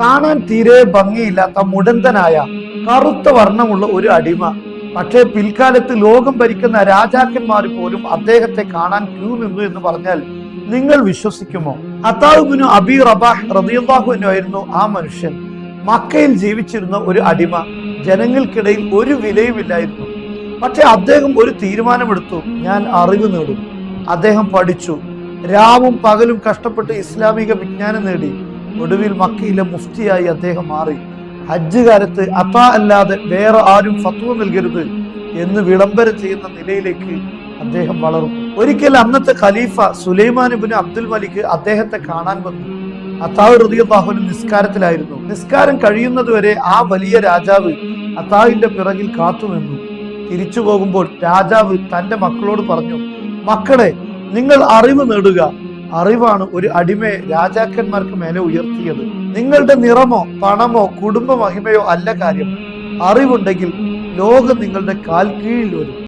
കാണാൻ തീരെ ഭംഗിയില്ലാത്ത മുടന്തനായ കറുത്ത വർണമുള്ള ഒരു അടിമ. പക്ഷേ പിൽക്കാലത്ത് ലോകം ഭരിക്കുന്ന രാജാക്കന്മാർ പോലും അദ്ദേഹത്തെ കാണാൻ ക്യൂ നിന്നു എന്ന് പറഞ്ഞാൽ നിങ്ങൾ വിശ്വസിക്കുമോ? അത്താവുബിനു അബി റബാഹ് റതിയാഹു ആയിരുന്നു ആ മനുഷ്യൻ. മക്കയിൽ ജീവിച്ചിരുന്ന ഒരു അടിമ. ജനങ്ങൾക്കിടയിൽ ഒരു വിലയുമില്ലായിരുന്നു. പക്ഷെ അദ്ദേഹം ഒരു തീരുമാനമെടുത്തു. ഞാൻ അറിവ് നേടും. അദ്ദേഹം പഠിച്ചു. രാവും പകലും കഷ്ടപ്പെട്ട് ഇസ്ലാമിക വിജ്ഞാനം നേടി. ഒടുവിൽ മക്കയിലെ മുഫ്തിയായി അദ്ദേഹം മാറി. ഹജ്ജ് കാലത്ത് അത്ത അല്ലാതെ വേറെ ആരും ഫത്വ നൽകരുത് എന്ന് വിളംബരം ചെയ്യുന്ന നിലയിലേക്ക് അദ്ദേഹം വളർന്നു. ഒരിക്കൽ അന്നത്തെ ഖലീഫ സുലൈമാൻ ഇബ്നു അബ്ദുൽ മലിക്ക് അദ്ദേഹത്തെ കാണാൻ വന്നു. അത്താവ് ഹൃദയബാഹുവിന് നിസ്കാരത്തിലായിരുന്നു. നിസ്കാരം കഴിയുന്നതുവരെ ആ വലിയ രാജാവ് അത്താവിന്റെ പിറകിൽ കാത്തുനിന്നു. തിരിച്ചു പോകുമ്പോൾ രാജാവ് തന്റെ മക്കളോട് പറഞ്ഞു മക്കളെ നിങ്ങൾ അറിവ് നേടുക. അറിവാണ് ഒരു അടിമയെ രാജാക്കന്മാർക്ക് മേലെ ഉയർത്തിയത്. നിങ്ങളുടെ നിറമോ പണമോ കുടുംബ മഹിമയോ അല്ല കാര്യം. അറിവുണ്ടെങ്കിൽ ലോകം നിങ്ങളുടെ കാൽ കീഴിൽ വരും.